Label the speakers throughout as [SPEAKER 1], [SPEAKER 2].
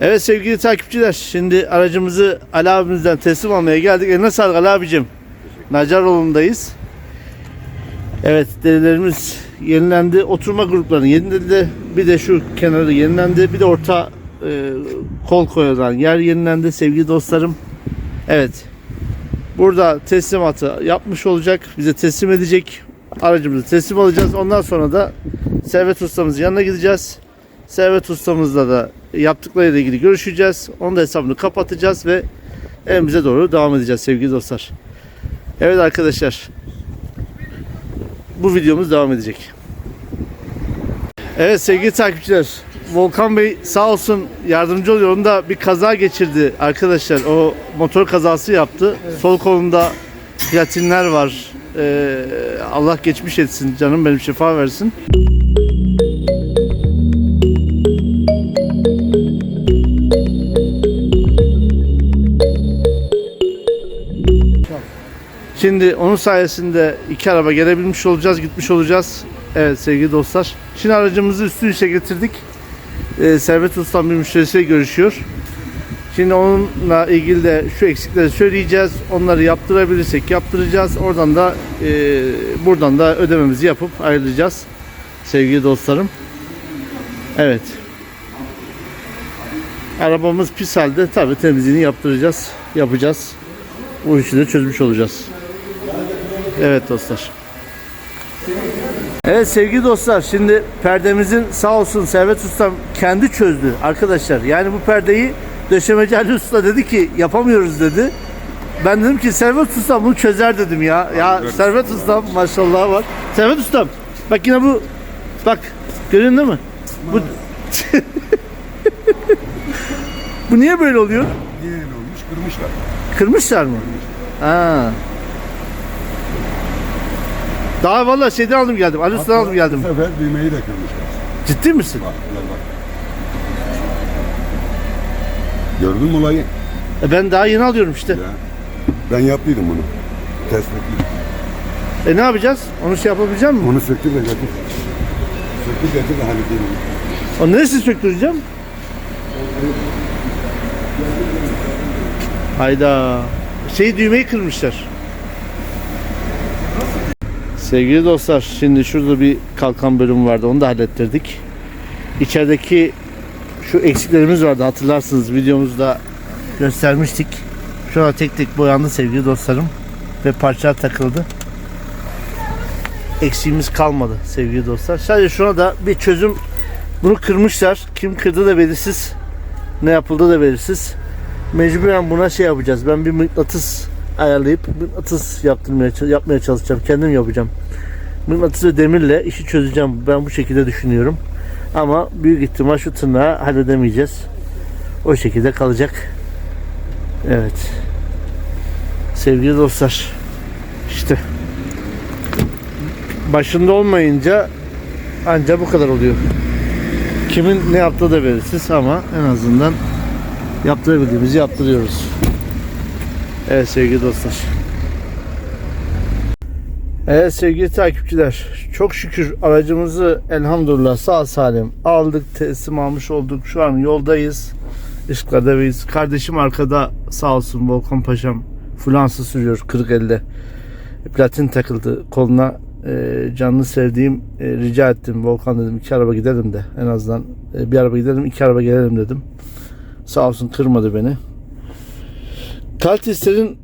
[SPEAKER 1] Evet sevgili takipçiler şimdi aracımızı Ali abimizden teslim almaya geldik. Eline sağlık Ali abicim. Nacaroğlu'ndayız. Evet derilerimiz yenilendi. Oturma gruplarının yeniledi. Bir de şu kenarı yenilendi. Bir de orta e, kol koyulan yer yenilendi sevgili dostlarım. Evet. Burada teslimatı yapmış olacak. Bize teslim edecek. Aracımızı teslim alacağız. Ondan sonra da Servet ustamızın yanına gideceğiz. Servet ustamızla da yaptıklarıyla ilgili görüşeceğiz. Onun da hesabını kapatacağız ve evimize doğru devam edeceğiz sevgili dostlar. Evet arkadaşlar. Bu videomuz devam edecek. Evet sevgili takipçiler. Volkan Bey sağ olsun yardımcı oluyor. Onda bir kaza geçirdi arkadaşlar. O motor kazası yaptı. Sol kolunda platinler var. Ee, Allah geçmiş etsin canım benim şifa versin. Şimdi onun sayesinde iki araba gelebilmiş olacağız, gitmiş olacağız. Evet sevgili dostlar. Şimdi aracımızı üstü üste getirdik. Ee, Servet Ustam bir müşterisiyle görüşüyor. Şimdi onunla ilgili de şu eksikleri söyleyeceğiz. Onları yaptırabilirsek yaptıracağız. Oradan da e, buradan da ödememizi yapıp ayrılacağız. Sevgili dostlarım. Evet. Arabamız pis halde tabii temizliğini yaptıracağız. Yapacağız. Bu işi de çözmüş olacağız. Evet dostlar. Evet sevgili dostlar şimdi perdemizin sağ olsun Servet Ustam kendi çözdü arkadaşlar. Yani bu perdeyi döşemeci Ali Usta dedi ki yapamıyoruz dedi. Ben dedim ki Servet Ustam bunu çözer dedim ya. Ya Servet Ustam maşallah var. Servet Ustam bak yine bu bak görüyorsun değil mi? Bu Bu niye böyle oluyor?
[SPEAKER 2] Niye öyle olmuş? Kırmışlar.
[SPEAKER 1] Kırmışlar mı? Ha. Daha valla şeyden aldım geldim. Ali Usta'dan aldım geldim.
[SPEAKER 2] Bu sefer düğmeyi de kırmışlar.
[SPEAKER 1] Ciddi misin?
[SPEAKER 2] Bak gel bak. Gördün mü olayı?
[SPEAKER 1] E ben daha yeni alıyorum işte.
[SPEAKER 2] Ya. Ben yaptıydım bunu. Test ettim.
[SPEAKER 1] E ne yapacağız? Onu şey yapabilecek miyim?
[SPEAKER 2] Onu söktür de getir. Söktür getir de halledeyim. onu.
[SPEAKER 1] O neresi söktüreceğim? Hayda. Şey düğmeyi kırmışlar. Sevgili dostlar şimdi şurada bir kalkan bölümü vardı onu da hallettirdik. İçerideki şu eksiklerimiz vardı hatırlarsınız videomuzda göstermiştik. Şu an tek tek boyandı sevgili dostlarım ve parçalar takıldı. Eksiğimiz kalmadı sevgili dostlar. Sadece şuna da bir çözüm bunu kırmışlar. Kim kırdı da belirsiz. Ne yapıldı da belirsiz. Mecburen buna şey yapacağız. Ben bir mıknatıs ayarlayıp mıknatıs yaptırmaya yapmaya çalışacağım. Kendim yapacağım. Mıknatıs ve demirle işi çözeceğim. Ben bu şekilde düşünüyorum. Ama büyük ihtimal şu tırnağı halledemeyeceğiz. O şekilde kalacak. Evet. Sevgili dostlar. işte başında olmayınca anca bu kadar oluyor. Kimin ne yaptığı da belirsiz ama en azından yaptırabildiğimizi yaptırıyoruz. Evet sevgili dostlar. Evet sevgili takipçiler. Çok şükür aracımızı elhamdülillah sağ salim aldık, teslim almış olduk. Şu an yoldayız. Işıklar'dayız. Kardeşim arkada sağ olsun Volkan Paşam flansı sürüyor kırık elde. Platin takıldı koluna. Ee, canlı sevdiğim e, rica ettim. Volkan dedim iki araba gidelim de en azından e, bir araba gidelim iki araba gelelim dedim. Sağ olsun kırmadı beni. Kaltisler'in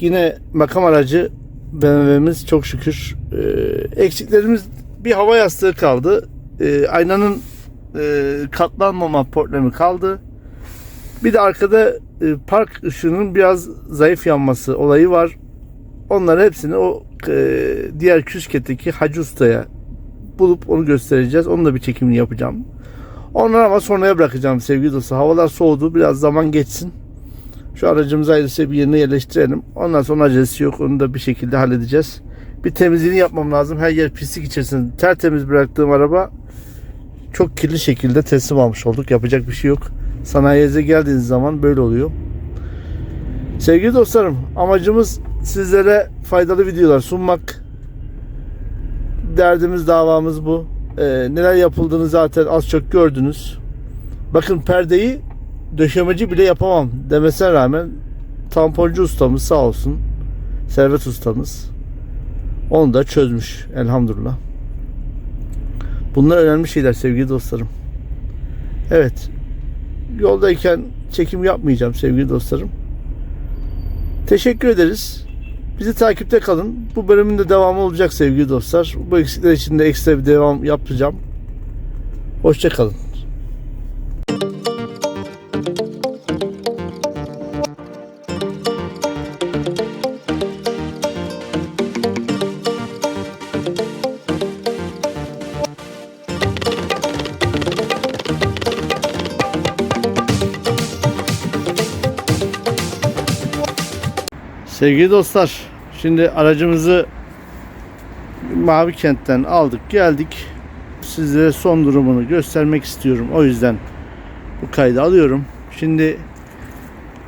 [SPEAKER 1] yine makam aracı BMW'miz çok şükür. Ee, eksiklerimiz bir hava yastığı kaldı. Ee, aynanın katlanmama problemi kaldı. Bir de arkada park ışığının biraz zayıf yanması olayı var. Onları hepsini o diğer küsketteki Hacı Usta'ya bulup onu göstereceğiz. Onun da bir çekimini yapacağım. Onları ama sonraya bırakacağım sevgili dostlar. Havalar soğudu. Biraz zaman geçsin. Şu aracımızı ayrıca bir yerine yerleştirelim. Ondan sonra acelesi yok. Onu da bir şekilde halledeceğiz. Bir temizliğini yapmam lazım. Her yer pislik içerisinde. Tertemiz bıraktığım araba çok kirli şekilde teslim almış olduk. Yapacak bir şey yok. Sanayiye geldiğiniz zaman böyle oluyor. Sevgili dostlarım, amacımız sizlere faydalı videolar sunmak. Derdimiz, davamız bu. Ee, neler yapıldığını zaten az çok gördünüz. Bakın perdeyi döşemeci bile yapamam demesine rağmen tamponcu ustamız sağ olsun. Servet ustamız. Onu da çözmüş elhamdülillah. Bunlar önemli şeyler sevgili dostlarım. Evet. Yoldayken çekim yapmayacağım sevgili dostlarım. Teşekkür ederiz. Bizi takipte kalın. Bu bölümün de devamı olacak sevgili dostlar. Bu eksikler için de ekstra bir devam yapacağım. Hoşçakalın. Sevgili dostlar, şimdi aracımızı Mavi Kent'ten aldık, geldik. Sizlere son durumunu göstermek istiyorum. O yüzden bu kaydı alıyorum. Şimdi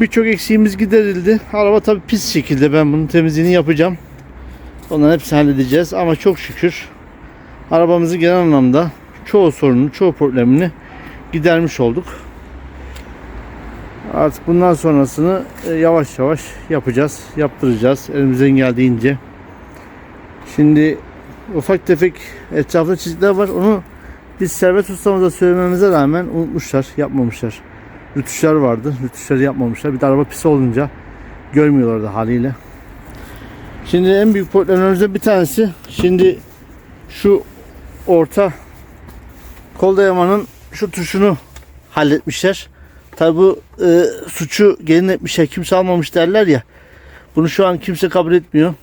[SPEAKER 1] birçok eksiğimiz giderildi. Araba tabii pis şekilde ben bunun temizliğini yapacağım. Onların hepsini halledeceğiz ama çok şükür arabamızı genel anlamda çoğu sorununu, çoğu problemini gidermiş olduk. Artık bundan sonrasını e, yavaş yavaş yapacağız, yaptıracağız elimizden geldiğince. Şimdi ufak tefek etrafta çizikler var. Onu biz servet ustamıza söylememize rağmen unutmuşlar, yapmamışlar. Rütüşler vardı. Rütüşleri yapmamışlar. Bir de araba pis olunca görmüyorlardı haliyle. Şimdi en büyük problemlerimizden bir tanesi şimdi şu orta kol dayamanın şu tuşunu halletmişler. Tabi bu e, suçu gelin etmişler kimse almamış derler ya. Bunu şu an kimse kabul etmiyor.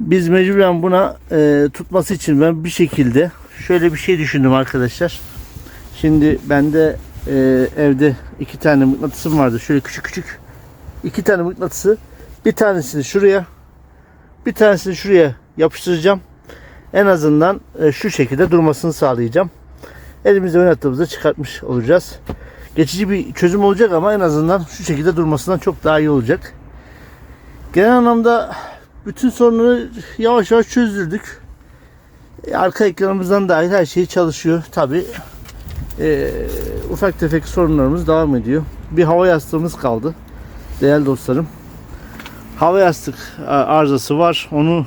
[SPEAKER 1] Biz mecburen buna e, tutması için ben bir şekilde şöyle bir şey düşündüm arkadaşlar. Şimdi bende e, evde iki tane mıknatısım vardı. Şöyle küçük küçük iki tane mıknatısı. Bir tanesini şuraya bir tanesini şuraya yapıştıracağım. En azından e, şu şekilde durmasını sağlayacağım. Elimizde oynattığımızda çıkartmış olacağız geçici bir çözüm olacak ama en azından şu şekilde durmasından çok daha iyi olacak. Genel anlamda bütün sorunları yavaş yavaş çözdürdük. E, Arka ekranımızdan dahil her şey çalışıyor. Tabi ufak tefek sorunlarımız devam ediyor. Bir hava yastığımız kaldı. Değerli dostlarım. Hava yastık arızası var. Onu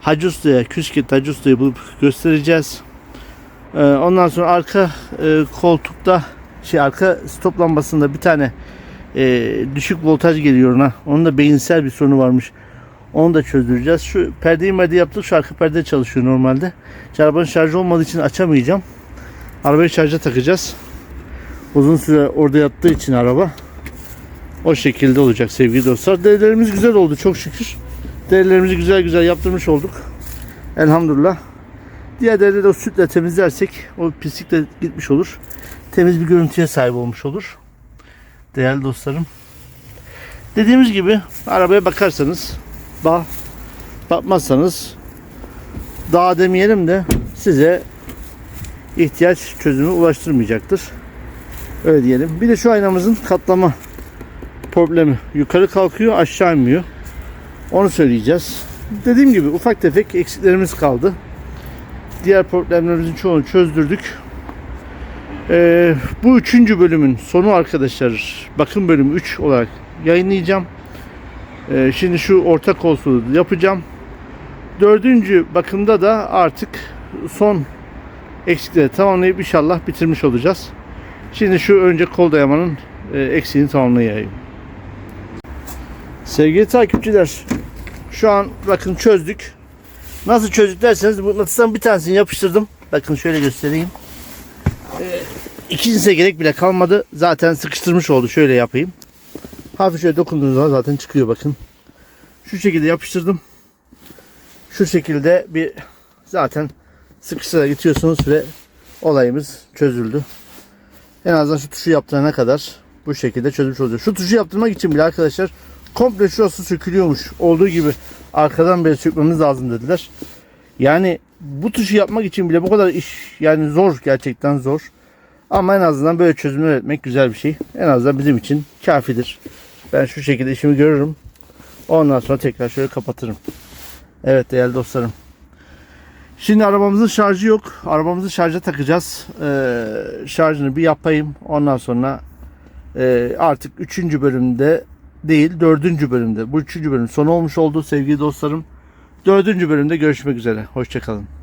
[SPEAKER 1] Hacı Usta'ya, Küskit Hacı Usta'yı bulup göstereceğiz. E, ondan sonra arka e, koltukta şey arka stop lambasında bir tane e, düşük voltaj geliyor ona. Onun da beyinsel bir sorunu varmış. Onu da çözdüreceğiz. Şu perdeyi merde yaptık. Şu arka perde çalışıyor normalde. Arabanın şarjı olmadığı için açamayacağım. Arabayı şarja takacağız. Uzun süre orada yattığı için araba. O şekilde olacak sevgili dostlar. Değerlerimiz güzel oldu çok şükür. Değerlerimizi güzel güzel yaptırmış olduk. Elhamdülillah. Diğer değerleri de o sütle temizlersek o pislik de gitmiş olur temiz bir görüntüye sahip olmuş olur. Değerli dostlarım. Dediğimiz gibi arabaya bakarsanız bak bakmazsanız daha demeyelim de size ihtiyaç çözümü ulaştırmayacaktır. Öyle diyelim. Bir de şu aynamızın katlama problemi. Yukarı kalkıyor aşağı inmiyor. Onu söyleyeceğiz. Dediğim gibi ufak tefek eksiklerimiz kaldı. Diğer problemlerimizin çoğunu çözdürdük. Ee, bu üçüncü bölümün sonu arkadaşlar. Bakım bölümü 3 olarak yayınlayacağım. Ee, şimdi şu orta koltuğu yapacağım. Dördüncü bakımda da artık son eksikleri tamamlayıp inşallah bitirmiş olacağız. Şimdi şu önce kol dayamanın e, eksiğini tamamlayayım. Sevgili takipçiler, şu an bakın çözdük. Nasıl çözdük derseniz mıknatıstan bir tanesini yapıştırdım. Bakın şöyle göstereyim. İkincisine gerek bile kalmadı. Zaten sıkıştırmış oldu. Şöyle yapayım. Hafif şöyle dokunduğunuz zaman zaten çıkıyor bakın. Şu şekilde yapıştırdım. Şu şekilde bir zaten sıkıştırarak itiyorsunuz ve olayımız çözüldü. En azından şu tuşu yaptırana kadar bu şekilde çözmüş oluyor. Şu tuşu yaptırmak için bile arkadaşlar komple şurası sökülüyormuş. Olduğu gibi arkadan beri sökmemiz lazım dediler. Yani bu tuşu yapmak için bile bu kadar iş yani zor gerçekten zor. Ama en azından böyle çözümler üretmek güzel bir şey. En azından bizim için kafidir. Ben şu şekilde işimi görürüm. Ondan sonra tekrar şöyle kapatırım. Evet değerli dostlarım. Şimdi arabamızın şarjı yok. Arabamızı şarja takacağız. Ee, şarjını bir yapayım. Ondan sonra Ee, artık 3. bölümde değil 4. bölümde. Bu 3. bölüm son olmuş oldu sevgili dostlarım. 4. bölümde görüşmek üzere. Hoşçakalın.